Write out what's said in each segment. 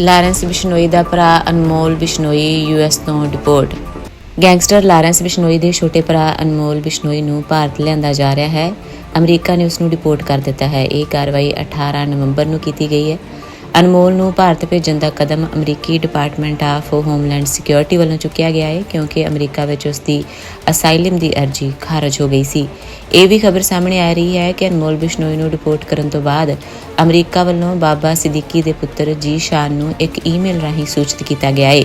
Lawrence Bishnoi ਦਾ ਭਰਾ Anmol Bishnoi US ਤੋਂ ਡਿਪੋਰਟ। ਗੈਂਗਸਟਰ ਲਾਰੈਂਸ ਬਿਸ਼ਨੋਈ ਦੇ ਛੋਟੇ ਭਰਾ ਅਨਮੋਲ ਬਿਸ਼ਨੋਈ ਨੂੰ ਭਾਰਤ ਲਿਆਂਦਾ ਜਾ ਰਿਹਾ ਹੈ। ਅਮਰੀਕਾ ਨੇ ਉਸ ਨੂੰ ਡਿਪੋਰਟ ਕਰ ਦਿੱਤਾ ਹੈ। ਇਹ ਕਾਰਵਾਈ 18 ਨਵੰਬਰ ਨੂੰ ਕੀਤੀ ਗਈ ਹੈ। ਅਨਮੋਲ ਨੂੰ ਭਾਰਤ ਭੇਜਣ ਦਾ ਕਦਮ ਅਮਰੀਕੀ ਡਿਪਾਰਟਮੈਂਟ ਆਫ ਹੋਮਲੈਂਡ ਸਿਕਿਉਰਿਟੀ ਵੱਲੋਂ ਚੁੱਕਿਆ ਗਿਆ ਹੈ, ਕਿਉਂਕਿ ਅਮਰੀਕਾ ਵਿੱਚ ਉਸ ਦੀ ਅਸਾਈਲਮ ਦੀ ਅਰਜ਼ੀ ਖਾਰਜ ਹੋ ਗਈ ਸੀ। ਇਹ ਵੀ ਖਬਰ ਸਾਹਮਣੇ ਆ ਰਹੀ ਹੈ ਕਿ ਅਨਮੋਲ ਬਿਸ਼ਨੋਈ ਨੂੰ ਰਿਪੋਰਟ ਕਰਨ ਤੋਂ ਬਾਅਦ ਅਮਰੀਕਾ ਵੱਲੋਂ ਬਾਬਾ ਸਿੱਦੀਕੀ ਦੇ ਪੁੱਤਰ ਜੀ ਸ਼ਾਨ ਨੂੰ ਇੱਕ ਈਮੇਲ ਰਾਹੀਂ ਸੂਚਿਤ ਕੀਤਾ ਗਿਆ ਹੈ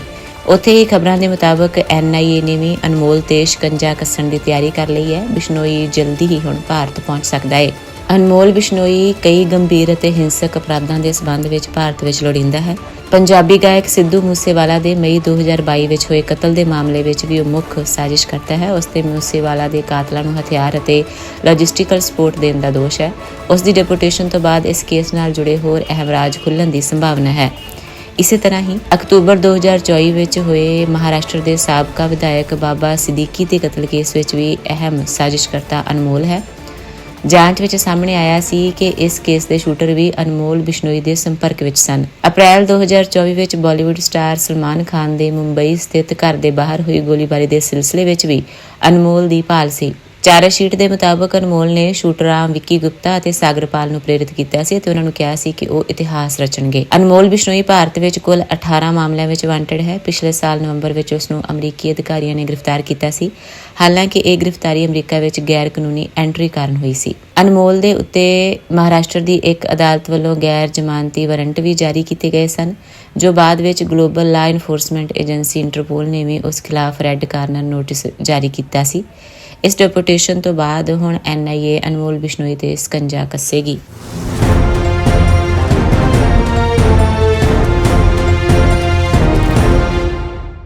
ਉੱਥੇ ਹੀ ਖਬਰਾਂ ਦੇ ਮੁਤਾਬਕ ਐਨਆਈਏ ਨੇ ਵੀ ਅਨਮੋਲ ਤੇ ਸ਼ਿਕੰਜਾ ਕੱਸਣ ਦੀ ਤਿਆਰੀ ਕਰ ਲਈ ਹੈ। ਬਿਸ਼ਨੋਈ ਜਲਦੀ ਹੀ ਹੁਣ ਭਾਰਤ ਪਹੁੰਚ ਸਕਦਾ ਹੈ ਅਨਮੋਲ ਬਿਸ਼ਨੋਈ ਕਈ ਗੰਭੀਰ ਅਤੇ ਹਿੰਸਕ ਅਪਰਾਧਾਂ ਦੇ ਸਬੰਧ ਵਿੱਚ ਭਾਰਤ ਵਿੱਚ ਲੋੜੀਂਦਾ ਹੈ। ਪੰਜਾਬੀ ਗਾਇਕ ਸਿੱਧੂ ਮੂਸੇਵਾਲਾ ਦੇ ਮਈ 2022 ਵਿੱਚ ਹੋਏ ਕਤਲ ਦੇ ਮਾਮਲੇ ਵਿੱਚ ਵੀ ਉਹ ਮੁੱਖ ਸਾਜ਼ਿਸ਼ ਕਰਤਾ ਹੈ। ਉਸ ਤੇ ਮੂਸੇਵਾਲਾ ਦੇ ਕਾਤਲਾਂ ਨੂੰ ਹਥਿਆਰ ਅਤੇ ਲੌਜਿਸਟੀਕਲ ਸਪੋਰਟ ਦੇਣ ਦਾ ਦੋਸ਼ ਹੈ। ਉਸ ਦੀ ਡਿਪੋਰਟੇਸ਼ਨ ਤੋਂ ਬਾਅਦ ਇਸ ਕੇਸ ਨਾਲ ਜੁੜੇ ਹੋਰ ਅਹਿਮ ਰਾਜ ਖੁੱਲਣ ਦੀ ਸੰਭਾਵਨਾ ਹੈ। ਇਸੇ ਤਰ੍ਹਾਂ ਹੀ ਅਕਤੂਬਰ 2024 ਵਿੱਚ ਹੋਏ ਮਹਾਰਾਸ਼ਟਰ ਦੇ ਸਾਬਕਾ ਵਿਧਾਇਕ ਬਾਬਾ ਸਿੱਦੀਕੀ ਦੇ ਕਤਲ ਕੇਸ ਵਿੱਚ ਵੀ ਅਹਿਮ ਸਾਜ਼ਿਸ਼ਕਰਤਾ ਅਨਮੋਲ ਹੈ। ਜਾਂਚ ਵਿੱਚ ਸਾਹਮਣੇ ਆਇਆ ਸੀ ਕਿ ਇਸ ਕੇਸ ਦੇ ਸ਼ੂਟਰ ਵੀ ਅਨਮੋਲ ਬਿਸ਼ਨੋਈ ਦੇ ਸੰਪਰਕ ਵਿੱਚ ਸਨ। ਅਪ੍ਰੈਲ 2024 ਵਿੱਚ ਬਾਲੀਵੁੱਡ ਸਟਾਰ ਸਲਮਾਨ ਖਾਨ ਦੇ ਮੁੰਬਈ ਸਥਿਤ ਘਰ ਦੇ ਬਾਹਰ ਹੋਈ ਗੋਲੀਬਾਰੀ ਦੇ ਸਿਲਸਿਲੇ ਵਿੱਚ ਵੀ ਅਨਮੋਲ ਦੀ ਭਾਲ ਸੀ। ਚਾਰਜਸ਼ੀਟ ਦੇ ਮੁਤਾਬਕ ਅਨਮੋਲ ਨੇ ਸ਼ੂਟਰਾਂ ਵਿੱਕੀ ਗੁਪਤਾ ਅਤੇ ਸਾਗਰਪਾਲ ਨੂੰ ਪ੍ਰੇਰਿਤ ਕੀਤਾ ਸੀ ਅਤੇ ਉਹਨਾਂ ਨੂੰ ਕਿਹਾ ਸੀ ਕਿ ਉਹ ਇਤਿਹਾਸ ਰਚਣਗੇ। ਅਨਮੋਲ ਬਿਸ਼ਨੋਈ ਭਾਰਤ ਵਿੱਚ ਕੁੱਲ 18 ਮਾਮਲਿਆਂ ਵਿੱਚ ਵਾਂਟਡ ਹੈ। ਪਿਛਲੇ ਸਾਲ ਨਵੰਬਰ ਵਿੱਚ ਉਸ ਨੂੰ ਅਮਰੀਕੀ ਅਧਿਕਾਰੀਆਂ ਨੇ ਗ੍ਰਿਫਤਾਰ ਕੀਤਾ ਸੀ। ਹਾਲਾਂਕਿ ਇਹ ਗ੍ਰਿਫਤਾਰੀ ਅਮਰੀਕਾ ਵਿੱਚ ਗੈਰ ਕਾਨੂੰਨੀ ਐਂਟਰੀ ਕਾਰਨ ਹੋਈ ਸੀ। ਅਨਮੋਲ ਦੇ ਉੱਤੇ ਮਹਾਰਾਸ਼ਟਰ ਦੀ ਇੱਕ ਅਦਾਲਤ ਵੱਲੋਂ ਗੈਰ ਜ਼ਮਾਨਤੀ ਵਾਰੰਟ ਵੀ ਜਾਰੀ ਕੀਤੇ ਗਏ ਸਨ, ਜੋ ਬਾਅਦ ਵਿੱਚ ਗਲੋਬਲ ਲਾ ਇਨਫੋਰਸਮੈਂਟ ਏਜੰਸੀ ਇੰਟਰਪੋਲ ਨੇ ਵੀ ਉਸ ਖਿਲਾਫ ਰੈੱਡ ਕਾਰਨਰ ਨੋਟਿਸ ਜਾਰੀ ਕੀਤਾ ਸੀ। ਇਸ ਡਿਪੋਰਟੇਸ਼ਨ ਤੋਂ ਬਾਅਦ ਹੁਣ ਐਨਆਈਏ ਅਨਮੋਲ ਬਿਸ਼ਨੋਈ ਤੇ ਸਕੰਜਾ ਕੱਸੇਗੀ।